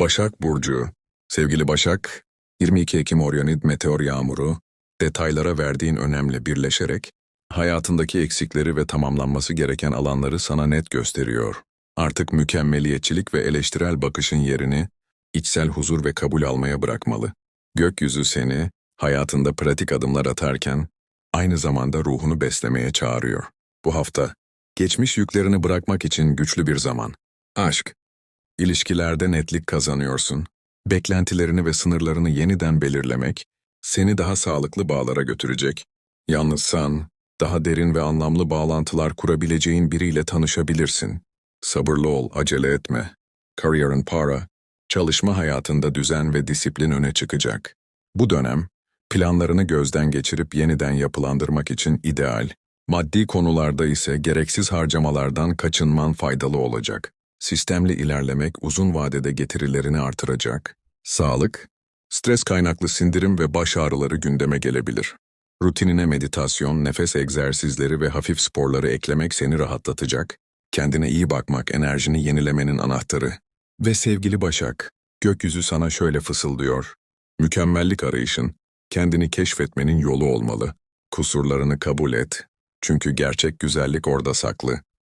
Başak Burcu Sevgili Başak, 22 Ekim Orionid meteor yağmuru, detaylara verdiğin önemle birleşerek, hayatındaki eksikleri ve tamamlanması gereken alanları sana net gösteriyor. Artık mükemmeliyetçilik ve eleştirel bakışın yerini, içsel huzur ve kabul almaya bırakmalı. Gökyüzü seni, hayatında pratik adımlar atarken, aynı zamanda ruhunu beslemeye çağırıyor. Bu hafta, geçmiş yüklerini bırakmak için güçlü bir zaman. Aşk. İlişkilerde netlik kazanıyorsun. Beklentilerini ve sınırlarını yeniden belirlemek, seni daha sağlıklı bağlara götürecek. Yalnızsan, daha derin ve anlamlı bağlantılar kurabileceğin biriyle tanışabilirsin. Sabırlı ol, acele etme. And para, çalışma hayatında düzen ve disiplin öne çıkacak. Bu dönem, planlarını gözden geçirip yeniden yapılandırmak için ideal. Maddi konularda ise gereksiz harcamalardan kaçınman faydalı olacak. Sistemli ilerlemek uzun vadede getirilerini artıracak. Sağlık, stres kaynaklı sindirim ve baş ağrıları gündeme gelebilir. Rutinine meditasyon, nefes egzersizleri ve hafif sporları eklemek seni rahatlatacak. Kendine iyi bakmak enerjini yenilemenin anahtarı. Ve sevgili Başak, gökyüzü sana şöyle fısıldıyor. Mükemmellik arayışın, kendini keşfetmenin yolu olmalı. Kusurlarını kabul et. Çünkü gerçek güzellik orada saklı.